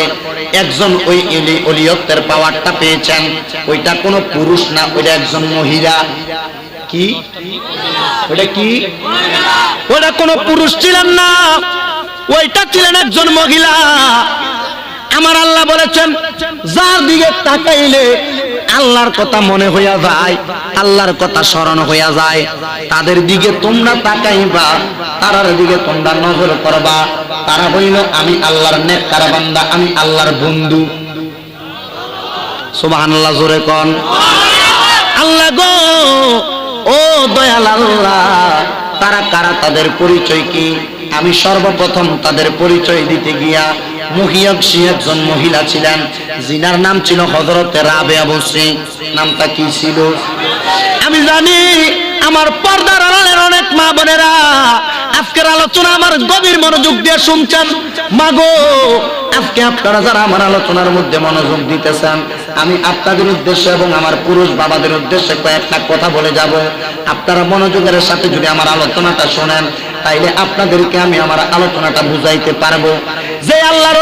পরে একজন ওই ইলি- অলিয়ত্বের পাওয়ারটা পেয়েছেন। ওইটা কোনো পুরুষ না, ওইটা একজন মহিলা। কি? ওটা কি? ওটা কোনো পুরুষ ছিলেন না, ওইটা ছিলেন একজন মহিলা। আমার আল্লাহ বলেছেন, যার দিকে তাকাইলে আল্লাহর কথা মনে হইয়া যায়, আল্লাহর কথা স্মরণ হইয়া যায়। তাদের দিকে তোমরা তাকাইবা, তারার দিকে তোমরা নজর করবা। তারা হইল, আমি আল্লাহর নেককার বান্দা, আমি আল্লাহর বন্ধু। সুবহানাল্লাহ, জোরে কন। আল্লাহ গো, ও দয়াল আল্লাহ, তারা কারা, তাদের পরিচয় কি? আমি সর্বপ্রথম তাদের পরিচয় দিতে গিয়া মুহিয়াবসি একজন মহিলা ছিলেন। জিনার নাম ছিল হজরতে রাবে আবশ্রী নামটা কি ছিল? আমি জানি আমার পর্দার আড়ালের অনেক মা বোনেরা আজকের আলোচনা আমার গভীর মনোযোগ দিয়ে শুনছেন। মাগো, আজকে আপনারা যারা আমার আলোচনার মধ্যে মনোযোগ দিতেছেন, আমি আপনাদের উদ্দেশ্যে এবং আমার পুরুষ বাবাদের উদ্দেশ্যে কয়েকটা কথা বলে যাব। আপনারা মনোযোগের সাথে যদি আমার আলোচনাটা শোনেন তাইলে আপনাদেরকে আমি আমার আলোচনাটা বুঝাইতে পারব। যে আল্লাহর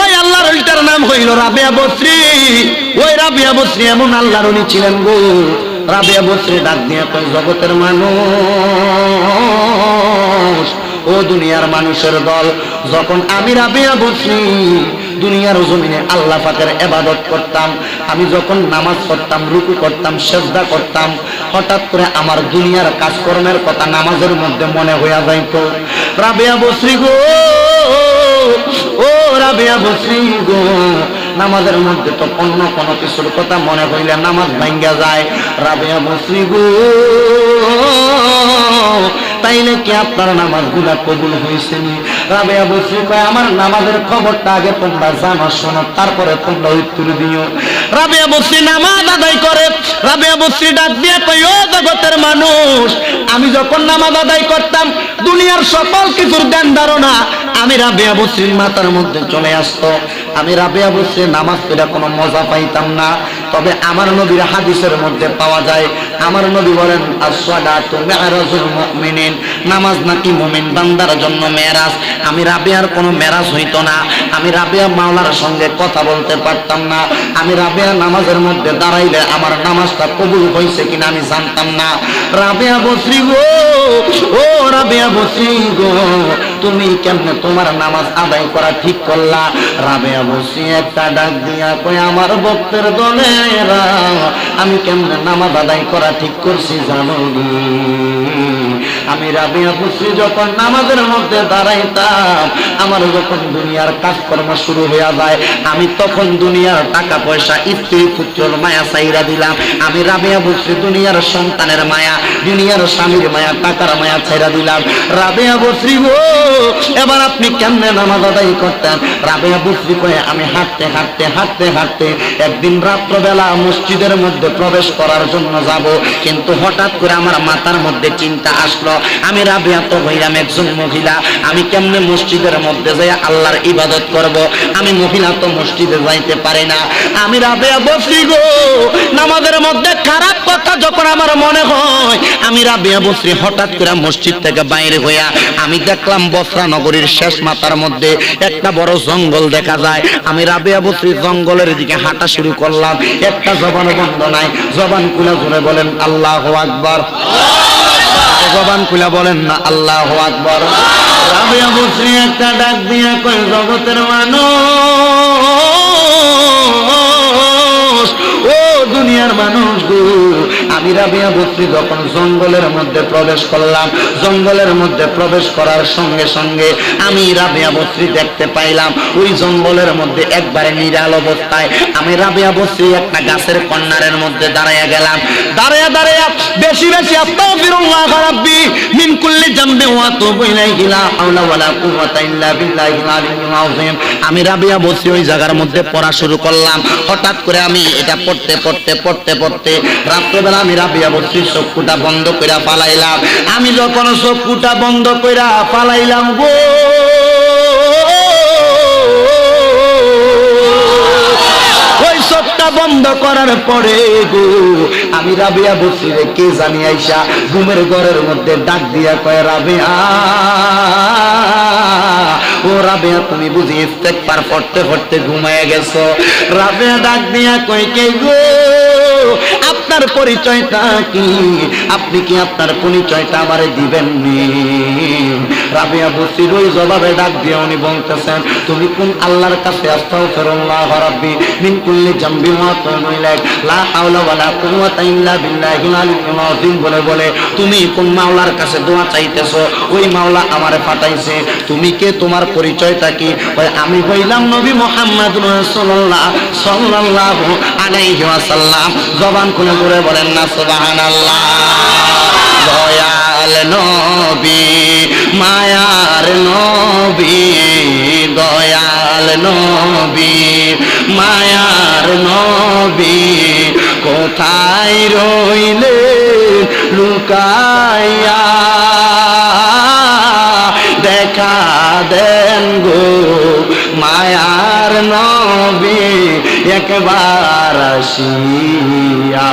ওই আল্লাহর অলিটার নাম হইল রাবিয়া বস্রী। ওই রাবিয়া বস্রী এমন আল্লাহর অলি ছিলেন গো। রাবিয়া বস্রী ডাক দিয়ে তো জগতের মানুষ, ও দুনিয়ার মানুষের দল, যখন আমি রাবিয়া বসি দুনিয়ার জমিনে আল্লাহ পাকের এবাদত করতাম। আমি যখন নামাজ পড়তাম, রুকু করতাম, সেজদা করতাম, হঠাৎ করে আমার দুনিয়ার কাজকর্মের কথা নামাজের মধ্যে মনে হইয়া যাইত। রাবিয়া বসরি গো, ও রাবিয়া বসরি গো, নামাজের মধ্যে তো অন্য কোনো কিছুর কথা মনে হইলে নামাজ ভাঙ্গা যায়। রাবিয়া বসরি গো তাইলে কি আপনার নামাজগুলা কবুল হয়েছে নি রাবেয়া বসরি কয়, আমার নামাজের খবরটা আগে তোমরা জানো, শোনো, তারপরে তোমরা উত্তর দিও। রাবেয়া বসরি নামাজ আদায় করে রাবেয়া বসরি ডাক দিয়ে কই ও জগতের মানুষ, আমি যখন নামাজ আদায় করতাম, দুনিয়ার সকল কিছুর জ্ঞান ধারণা আমি রাবেয়া বসরির মাথার মধ্যে চলে আসতো। আমি রাবেয়া বসরি নামাজ পড়ে কোনো মজা পাইতাম না। তবে আমার নবীর হাদিসের মধ্যে পাওয়া যায়, আমার নবী বলেন মুমিনিন নামাজ নাকি মুমিন বান্দার জন্য মেরাজ। আমি রাবিয়ার কোনো মেরাজ হইতো না। আমি রাবিয়া মাওলার সঙ্গে কথা বলতে পারতাম না। আমি রাবিয়া নামাজের মধ্যে দাঁড়াইলে আমার নামাজটা কবুল হয়েছে কিনা আমি জানতাম না। রাবিয়া বসরি গো, ও রাবিয়া বসরি গো, তুমি কেমনে তোমার নামাজ আদায় করা ঠিক করলা? রাবিয়া বসরি একটা ডাক দিয়া কই আমার ভক্তের দলেরা আমি কেমন নামাজ আদায় করা ঠিক করছি জানো? আমি রাবিয়া যখন দুনিয়ার সন্তানের মায়া, দুনিয়ার স্বামীর মায়া, টাকার মায়া ছাইরা দিলাম। রাবিয়া গো, এবার আপনি কেমনে নামাজ আদায় করতেন? রাবিয়া বসরি কয়ে, আমি হাঁটতে হাঁটতে হাঁটতে হাঁটতে একদিন রাত্রবেলা মসজিদের মধ্যে প্রবেশ করার জন্য যাব, কিন্তু হঠাৎ করে আমার মাথার মধ্যে চিন্তা আসলো আমি রাবিয়া তো হইলাম একজন মহিলা। আমি কেমনে মসজিদের মধ্যে যাই আল্লাহর ইবাদত করব? আমি মহিলা তো মসজিদে যাইতে পারি না। আমি রাবিয়া বসরি গো। নামাজের মধ্যে খারাপ কথা যখন আমার মনে হয়, আমি রাবিয়া বসরি হঠাৎ করে মসজিদ থেকে বাইরে হইয়া আমি দেখলাম বসরা নগরীর শেষ মাথার মধ্যে একটা বড় জঙ্গল দেখা যায়। আমি রাবিয়া বসরি জঙ্গলের দিকে হাঁটা শুরু করলাম। একটা জবান বন্ধ নাই। জবান খুলে জোরে বলেন, আল্লাহ আকবার। জবান খুলা বলেন না, আল্লাহ আকবর। রাবিয়া একটা ডাক দিয়া কয়, জগতের মানুষ, ও দুনিয়ার মানুষ গো। রাবিয়া বসরি যখন জঙ্গলের মধ্যে প্রবেশ করলাম, জঙ্গলের মধ্যে প্রবেশ করার সঙ্গে সঙ্গে আমি রাবিয়া বসরি দেখতে পাইলাম। ওই জঙ্গলের মধ্যে একবারে নিরাল অবস্থায় আমি রাবিয়া বসরি একটা গাছের কন্যারের মধ্যে দাঁড়াইয়া গেলাম। দাঁড়াইয়া দাঁড়াইয়া বেশি বেশি আস্তাগফিরুল্লাহ রাব্বি মিন কুল্লি ওয়া তুবু ইলাইহি, লা হাওলা ওয়ালা কুওয়াতা ইল্লা আযীম। আমি রাবিয়া বসরি ওই জায়গার মধ্যে পড়া শুরু করলাম। হঠাৎ করে আমি এটা পড়তে পড়তে পড়তে পড়তে রাত্রেবেলা আমি রাবিয়া বসরি চক্ষুটা বন্ধ কইরা পালাইলাম আমি যখন চক্ষুটা বন্ধ কইরা পালাইলাম গো। বন্ধ করার পরে গো, আমি রাবিয়া বসি রে কে জানি আইসা ঘুমের ঘরের মধ্যে ডাক দিয়া কয়, রাবিয়া, ও রাবেয়া, তুমি বুঝি ইস্তেকবার পড়তে পড়তে ঘুমায় গেছো? রাবেয়া ডাক দিয়া কই কে গো? আপনার পরিচয়টা কি? আপনি কি আপনার পরিচয়টা আমারে দিবেন নি রাবিয়া বসির ওই জবাবে ডাক দিয়ে উনি বলতেছেন, তুমি কোন আল্লাহর কাছে আস্তাগফিরুল্লাহ রাব্বি, মিন কুল্লি জামবি তুবু ইলাইক লা হাওলা ওয়ালা কুওয়াতা ইল্লা বিল্লাহিল আলিয়্যিল আযীম বলে বলে, তুমি কোন মাওলার কাছে দোয়া চাইতেছো? ওই মাওলা আমারে পাঠাইছে। তুমি কে? তোমার পরিচয়টা কি? আমি হইলাম নবী মুহাম্মদ রাসূলুল্লাহ সাল্লাল্লাহু আলাইহি ওয়াসাল্লাম। জবান খুলে করে বলেন না, সুবহানাল্লাহ। দয়াল নবী, মায়ার নবী, দয়াল নবী, মায়ার নবী, কোথায় রইলে লুকাইয়া? দেখা দেন গো একবার আসিয়া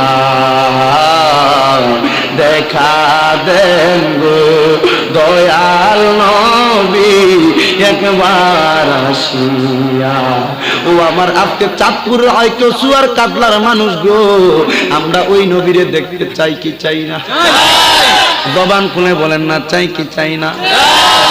দেখা দেন গো দয়াল নবী একবার আসিয়া। ও আমার আজকে চাঁদপুর হয়তো সুয়ার কাতলার মানুষ গো আমরা ওই নবীরে দেখতে চাই কি চাই না? জবান খুলে বলেন না চাই কি চাই না?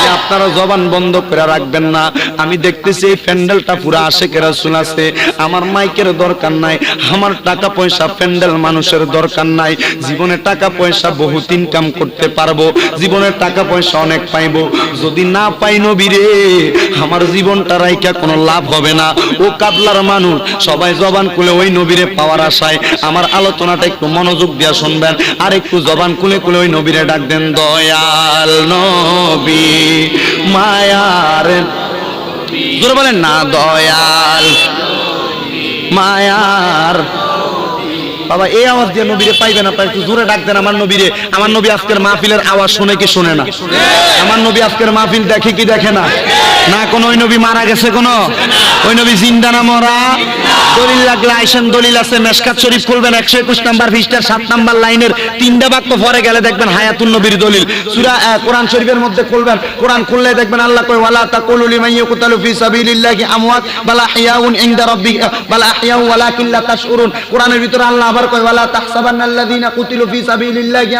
যে আপনারা জবান বন্ধ করে রাখবেন না। আমি দেখতেছি এই প্যান্ডেলটা পুরো আশেকের রাসূল আছে। আমার মাইকের দরকার নাই, আমার টাকা পয়সা প্যান্ডেল মানুষের দরকার নাই। জীবনে টাকা পয়সা বহুত ইনকাম করতে পারব, জীবনে টাকা পয়সা অনেক পাইবো। যদি না পাই নবীরে আমার জীবনটা রাইকা কোনো লাভ হবে না। ও কাবলার মানুষ, সবাই জবান খুলে ওই নবীরে পাওয়ার আশায়। আমার আলোচনাটা একটু মনোযোগ দিয়া শুনবেন, আর একটু জবান খুলে খুলে ওই নবীরে ডাক দেন, দয়াল নবী। মায়ার। বলেন না দয়াল। মায়ার বাবা এই আওয়াজ দিয়ে নবীরে পাইবে না পাই একটু জোরে ডাক দেন আমার নবীরে। আমার নবী আজকের মাহফিলের আওয়াজ শুনে কি শুনে না? আমার নবী আজকের মাহফিল দেখে কি দেখে না? না, কোন ওই নবী মারা গেছে কোন? ওই নবী জিন্দা না মরা? দলিল লাগলে আইসেন, দলিল আছে, মেশকাত শরীফ খুলবেন, একশো একুশ নাম্বার পৃষ্ঠার সাত নাম্বার লাইনের তিনটা বাক্য পরে গেলে দেখবেন হায়াতুন নবীর দলিল। সুরা কোরআন শরীফের মধ্যে খুলবেন, কোরআন খুললে দেখবেন আল্লাহ কয়, ওয়ালা তাকুলু লিমান ইয়াকুতালু ফি সাবিলিল্লাহি আমওয়াত, বাল আহইয়াউন ইনদা রাব্বিক বাল আহইয়াউ ওয়ালাকিন লা তাশউরুন কোরআনের ভিতরে আল্লাহ আবার কয়, ওয়ালা কুতিলু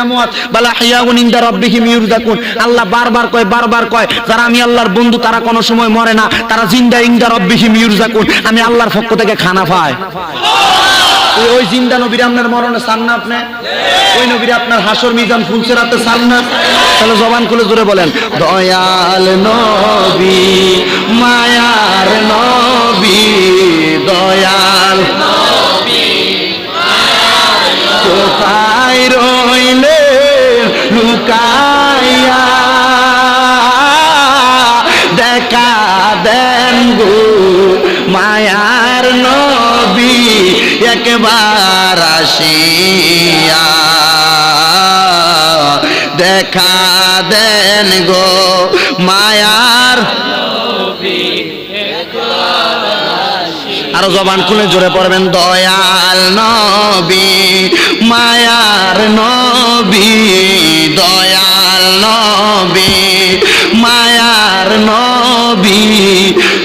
আমওয়াত, বাল আহইয়াউন ইনদা রাব্বিহিম ইউরজাকুন আল্লাহ বারবার কয় বারবার কয়, যারা আমি আল্লাহর বন্ধু, তারা কোনো সময় মরে না, তারা জিন্দা ইনদা রাব্বিহিম ইউরজাকুন আমি আল্লাহর পক্ষ থেকে খানা ওই- ওই জিন্দা নবীর আপনার মরণে চান না আপনি? ওই নবীর আপনার হাসর মিজান ফুলছে রাতে চান না? তাহলে জবান খুলে জোরে বলেন, দয়াল নবী, মায়ার নবী, দয়াল কোথায় একবার আসিয়া দেখা দেন গো মায়ার। আরও জবান খুলে জোরে পড়বেন, দয়াল নবী, মায়ার নবী, দয়াল নবী, মায়ার নবী,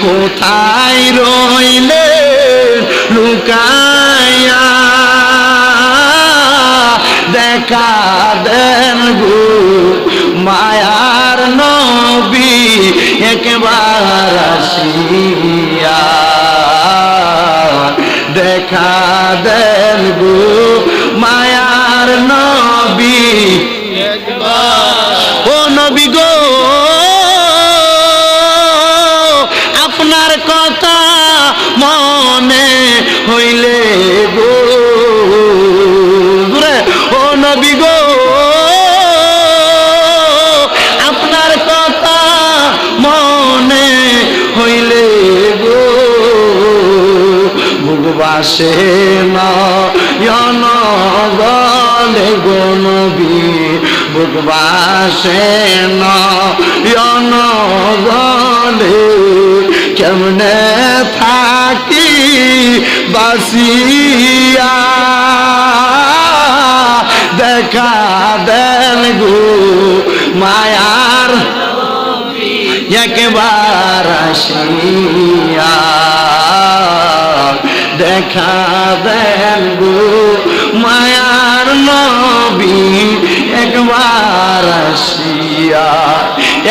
কোথায় রইলে লুকায়া নবী একবার আসিয়া দেখা দেন গো মায়ার নবী। ভুগবাসে নয়ন গলে কেমনে থাকি বাসিয়া দেখা দেন গো মায়ার, একবার আসিয়া। দেখা দেন গো আসিয়া।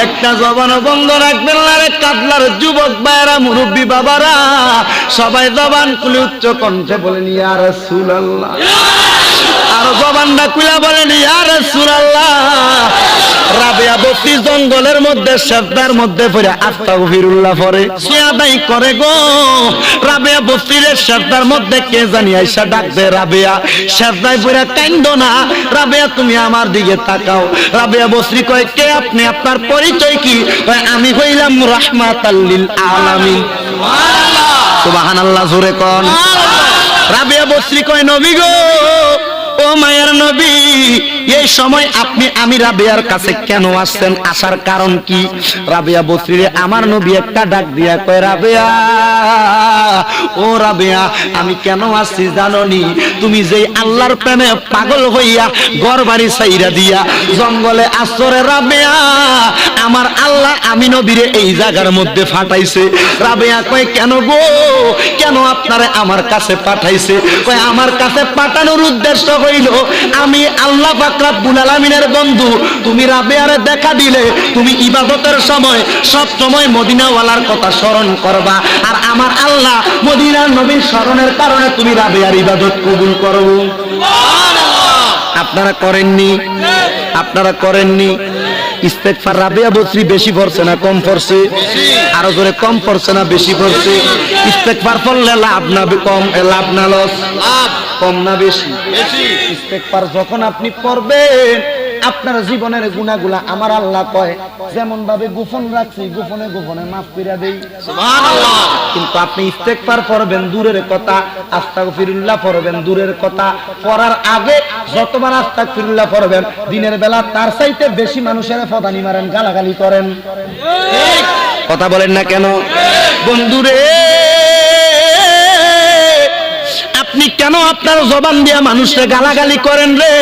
একটা জবান বন্ধ রাখবেন না রে কাতলার যুবক ভাইরা মুরব্বী বাবারা। সবাই জবান খুলে উচ্চ কণ্ঠে বলেন, ইয়া রাসূলুল্লাহ। আর জবানটা কুলা বলেন, ইয়া রাসূলুল্লাহ। রাবিয়া বস্তি জঙ্গলের মধ্যে শেফদার মধ্যে পড়ে আস্তাগফিরুল্লাহ পরে সুয়াদাই করে গো। রাবিয়া বস্তির শেফদার মধ্যে কে জানি আইসা ডাক দে রাবিয়া। শেফদাই পড়ে কাইন্দ না। রাবিয়া তুমি আমার দিকে তাকাও। রাবিয়া বস্তি কয় কে আপনি? আপনার পরিচয় কি? কয় আমি হইলাম রাহমাতাল্লিল আলামিন। সুবহানাল্লাহ জোরে কোন। রাবিয়া বস্রি কয় নবী গো ও মায়ের নবী এই সময় আপনি, আমি রাবিয়ার কাছে কেন আসছেন? আসার কারণ কি? রাবিয়া বসরিরে আমার নবী একটা ডাক দিয়া কয়, রাবিয়া, ও রাবিয়া, আমি কেন আসছি জাননি? তুমি যেই আল্লাহর প্রেমে পাগল হইয়া ঘর বাড়ি সাইরা দিয়া জঙ্গলে আসরে রাবিয়া, আমার আল্লাহ আমি নবীরে এই জায়গার মধ্যে ফাটাইছে। রাবিয়া কয়, কেন গো? কেন আপনারে আমার কাছে পাঠাইছে? কয়, আমার কাছে পাঠানোর উদ্দেশ্য হইল, আমি আল্লাহ ফাকরাবুল আলামিনের বন্ধু তুমি রাবেয়ারে দেখা দিলে তুমি ইবাদতের সময় সব সময় মদিনাওয়ালার কথা স্মরণ করবা। আর আমার আল্লাহ মদিনার নবীর স্মরণের কারণে তুমি রাবেয়ার ইবাদত কবুল করো। আপনারা করেননি? আপনারা করেননি? ইস্তেকফার রাবেয়া বসরি বেশি পড়ছে না কম পড়ছে? আরও জোরে কম পড়ছে না বেশি পড়ছে? ইস্তেকফার পড়লে লাভ না কম লাভ না লস? কম না বেশি। ইস্তেকফার যখন আপনি পড়বেন আপনার জীবনের গুণাগুলা আমার আল্লাহ কয়। যেমন ভাবে গোপন রাখছি গোপনে গোপনে মাফ কইরা দেই। কিন্তু আপনি ইস্তেকবার পড়বেন দূরের কথা আস্তাগফিরুল্লাহ পড়বেন দূরের কথা। পড়ার আগে যতবার আস্তাগফিরুল্লাহ পড়বেন দিনের বেলা তার চাইতে বেশি মানুষের ফদানি মারেন গালাগালি করেন। কথা বলেন না কেন? বন্ধুরে আপনি কেন আপনার জবান দিয়া মানুষকে গালাগালি করেন রে?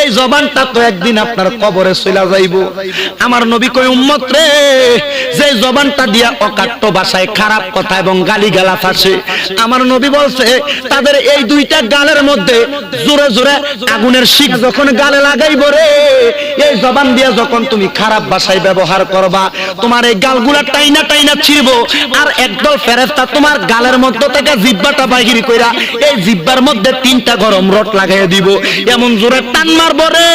এই জবানটা তো একদিন আপনার কবরে চলে যাইব। আমার নবী কই উম্মত রে, যে জবানটা দিয়া অকাট্য ভাষায় খারাপ কথা এবং গালি গালা আসে আমার নবী বলছে, তাদের এই দুইটা গালের মধ্যে জোরে জোরে আগুনের শিখ যখন গালে লাগাইব রে, এই জবান দিয়া যখন তুমি খারাপ ভাষায় ব্যবহার করবা, তোমার এই গালগুলা টাইনা টাইনা ছিড়ব, আর একদল ফেরেস্তা তোমার গালের মধ্য থেকে জিব্বাটা বাহির কইরা এই জিব্বার মধ্যে তিনটা গরম রড লাগাই দিব। এমন জোরে টান মারবো রে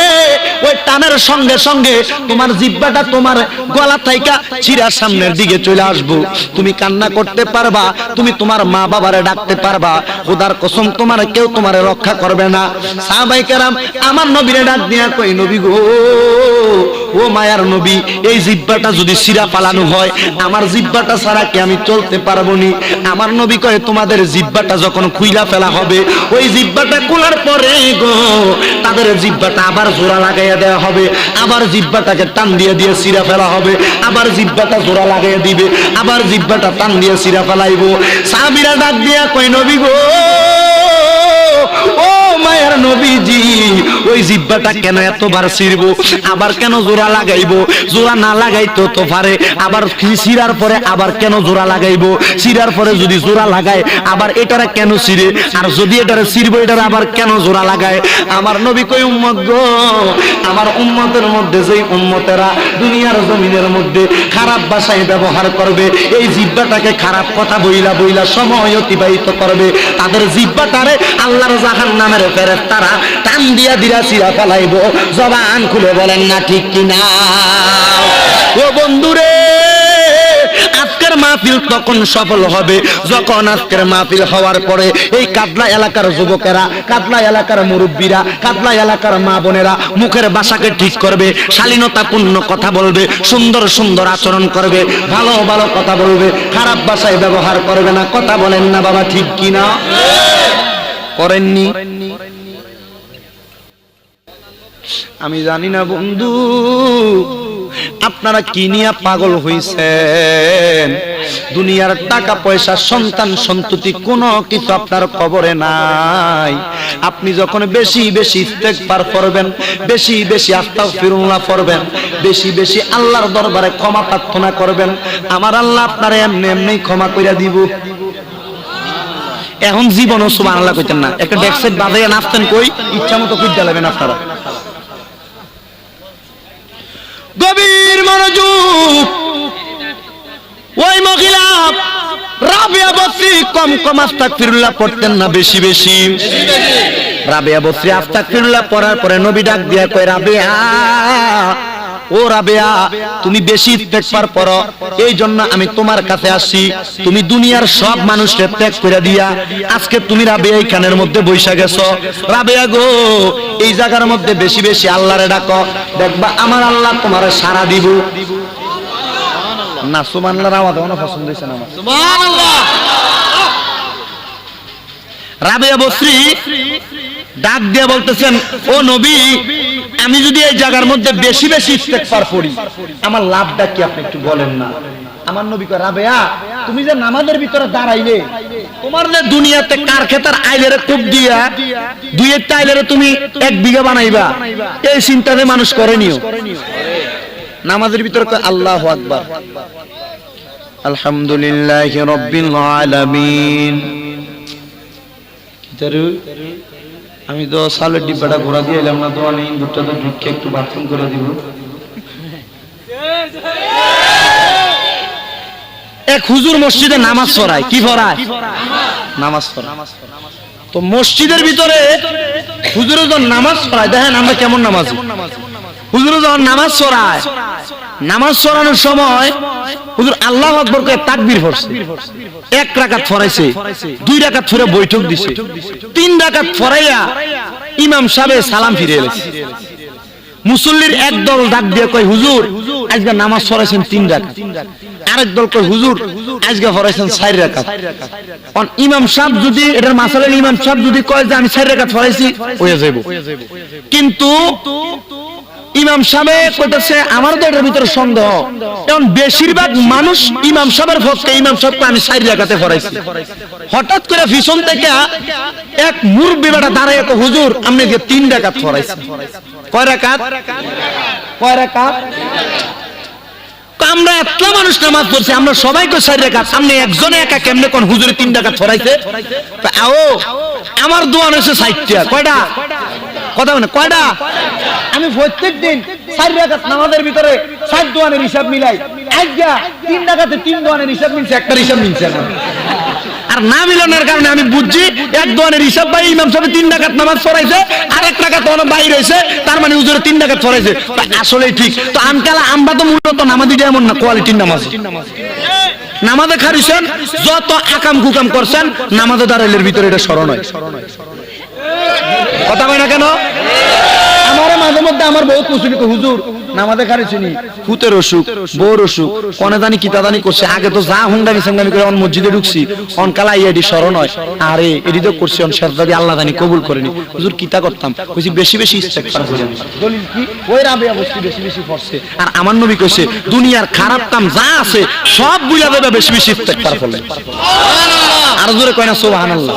ওই টানের সঙ্গে সঙ্গে তোমার জিব্বাটা তোমার গলা থাইকা চিরা সামনের দিকে চলে আসব। তুমি কান্না করতে পারবা, তুমি তোমার মা বাবারে ডাকতে পারবা। খোদার কসম, তোমার কেউ তোমারে রক্ষা করবে না। সাহাবাই কেরাম, আমার নবীরে ডাক দিয়া কই নবী গো, ও মায়ার নবী, এই জিব্বাটা যদি সিরা পালানো হয়, আমার জিব্বাটা ছাড়া কি আমি চলতে পারব নি? আমার নবী কয়ে, তোমাদের জিব্বাটা যখন খুইলা ফেলা হবে, ওই জিব্বাটা খোলার পরে গো তাদের জিব্বাটা আবার জোড়া লাগাইয়া দেওয়া হবে, আবার জিব্বাটাকে টান দিয়ে দিয়ে সিরা ফেলা হবে, আবার জিব্বাটা জোড়া লাগাইয়া দিবে, আবার জিব্বাটা টান দিয়ে সিরা ফেলাইব। সাবিরা ডাক দিয়া কই নবী গো, ও মায়ের নবীজি ওই জিব্বাটা কেন এতবার ছিড়ব? আবার কেন জোড়া লাগাইবো? জোড়া না লাগাইতো তো পারে। আবার সিরার পরে আবার কেন জোড়া লাগাইবো? সিরার পরে যদি জোড়া লাগায়, আবার এটারা কেন ছিড়ে? আর যদি এটারে ছিড়বো, এটারে আবার কেন জোড়া লাগায়? আমার নবী কই উম্মত গো, আমার উম্মতের মধ্যে যেই উম্মতেরা দুনিয়ার জমিনের মধ্যে খারাপ ভাষায় ব্যবহার করবে, এই জিব্বাটাকে খারাপ কথা বইলা বইলা সময় অতিবাহিত করবে। তাদের জিব্বাটারে আল্লাহর জাহান নামের ফেরেত তারা টান দিয়া দিরা চিরা ফেলাইব। জবান খুলে বলেন, না, ঠিক কিনা? ও বন্ধুরে, আজকের মাহফিল তখন সফল হবে। যখন আজকের মাহফিল হওয়ার পরে এই কাদলা এলাকার যুবকেরা কাদলা এলাকার মুরব্বীরা কাদলা এলাকার মা বোনেরা মুখের ভাষাকে ঠিক করবে, শালীনতাপূর্ণ কথা বলবে, সুন্দর সুন্দর আচরণ করবে, ভালো ভালো কথা বলবে, খারাপ ভাষায় ব্যবহার করবে না, কথা বলেন না, বাবা, ঠিক কিনা? করেননি? আমি জানি না বন্ধু, আপনারা কি নিয়ে পাগল হইছেন? দুনিয়ার টাকা পয়সা, সন্তান সন্ততি, কোনো কিছু আপনার কবরে নাই। আপনি যখন বেশি বেশি ইস্তেগফার করবেন, বেশি বেশি আস্তাগফিরুল্লাহ করবেন বেশি বেশি আল্লাহর দরবারে ক্ষমা প্রার্থনা করবেন, আমার আল্লাহ আপনার এমনি এমনি ক্ষমা কইরা দিব। এখন জীবনও সুবহানাল্লাহ কইতেন না। একটা ডেক্সেট বাজাইয়া নাচতেন কই? ইচ্ছা মতো কুইডা লাগবেন আপনারা। গভীর মনোযোগ। ওই মহিলা, রাবিয়া বসি কম কম আস্তাক ফিরুল্লাহ পড়তেন না, বেশি বেশি। রাবিয়া বসি আস্তাক ফিরুল্লাহ পড়ার পরে নবী ডাক দিয়া কয়, রাবিয়া ও রাবেয়া, তুমি বেশি ইস্তেগফার পড়ো এই জন্য আমি তোমার কাছে আসি তুমি দুনিয়ার সব মানুষকে ত্যাগ করে দিয়া আজকে তুমি রাবেয়া এইখানের মধ্যে বৈশা গেছো। রাবেয়া গো, এই জায়গার মধ্যে বেশি বেশি আল্লাহরে ডাকো। দেখবা আমার আল্লাহ তোমার সারা দিব। না সুবহানাল্লাহ আওয়াজ অনেক পছন্দ হয়েছে না আমার। রাবেয়া বসরি ডাক দিয়ে বলতেছেন, ও নবী আমি যদি এই জায়গার মধ্যে বেশি বেশি ইস্তেগফার পড়ি, আমার লাভটা কি আপনি একটু বলেন না? আমার নবী কয়, রাবেয়া, তুমি যে নামাজের ভিতরে দাঁড়াইলে, তোমার যে দুনিয়াতে কার খেতার আইলেরে কূপ দিয়া, দুই একটা আইলেরে তুমি এক বিঘা বানাইবা, এই চিন্তাতে মানুষ করেনিও নামাজের ভিতরে আল্লাহু আকবার। আলহামদুলিল্লাহ রব্বিল আলামিন। আমি তো সালের ডিব্বাটা ঘোরা দিয়ে এলাম না তো আমি ইন্দুরটা তো ঢুকে একটু বাথরুম করে দিব। এক হুজুর মসজিদে নামাজ পড়ায় কি পড়ায়? নামাজ পড়ায়। তো মসজিদের ভিতরে হুজুর নামাজ পড়ায় দেখেন আমরা কেমন নামাজ নামাজ। হুজুরে যখন নামাজ পড়ায় নামাজ পড়ানোর সময় হুজুর আল্লাহ আকবর তাকবীর পড়ছে। এক রাকাত ফরাইছে, দুই রাকাত বৈঠক দিছে। তিন রাকাত ফরাইয়া ইমাম সাহেব সালাম ফিরে মুসল্লির এক দল ডাক দিয়ে কয়, হুজুর, আজকে নামাজ পড়াইছেন তিন রাকাত। আরেক দল কয়, হুজুর, আজকে পড়াইছেন চার রাকাত। অন ইমাম সাহেব যদি, এটার মাসালের ইমাম সাহেব যদি কয় যে, আমি চার রাকাত পড়াইছি হয়ে যাইব। কিন্তু ইমাম সাহেব কইতেছে, আমার তো এটার ভিতরে সন্দেহ। এখন বেশিরভাগ মানুষ ইমাম সাহেবের পক্ষে, ইমাম সাহেবকে আমি চার জায়গাতে পড়াইছি। হঠাৎ করে পিছন থেকে এক মুরব্বী বেটা দাঁড়ায় একটা হুজুর আপনি যে তিন ডাকাত পড়াইছি। কয় কয় আমরা এতলা মানুষ নামাজ পড়ছি, আমরা সবাইকে চার রেখা সামনে একজনে একা কেমনে কোন হুজুরে তিন টাকা ছড়াইছে আও, আমার দোয়ান হয়েছে সাইটটা। কয়টা? কথা মানে কয়টা? আমি প্রত্যেক দিন চার রেখা নামাজের ভিতরে চার দোয়ানের হিসাব মিলাই। আজকে তিন টাকাতে তিন দোয়ানের হিসাব মিলছে একটা হিসাব মিলছে না। আর না মিলনের কারণে আমি বুঝছি এক দোয়ানের হিসাব ভাই ইমাম সাহেব তিন ডাকাত নামাজ পড়াইছে আর এক টাকা তো বাইর হয়েছে তার মানে হুজুরে তিন ডাকাত পড়াইছে তা আসলেই ঠিক। তো আমকালা আমরা তো মূলত নামাজ দিতে এমন না কোয়ালিটির নামাজ। নামাজে খারিছেন যত আকাম কুকাম করছেন নামাজে দাঁড়াইলের ভিতরে এটা স্মরণ হয়। কথা কয় না কেন? আমার মাঝে মধ্যে আমার বহুত প্রচলিত হুজুর নামাজে খারিছিনি ফুতের অসুখ বউর অসুখ কনে জানি কিতা জানি করছে। আগে তো যা হুন্ডামি সাঙ্গামি করে অন মসজিদে ঢুকছি অন কালা এডি স্মরণ হয়। আরে এডি তো করছি অন শেরদাদি আল্লাহ জানি কবুল করেনি। হুজুর কিতা করতাম? কইছি বেশি বেশি ইস্তেগফার করি। দলিল কি? ওই রাবিয়া বসছি বেশি বেশি পড়ছে। আর আমার নবী কইছে দুনিয়ার খারাপ কাম যা আছে সব বুঝা দেবে বেশি বেশি ইস্তেগফার করলে আর জোরে কয় না সুবহানাল্লাহ।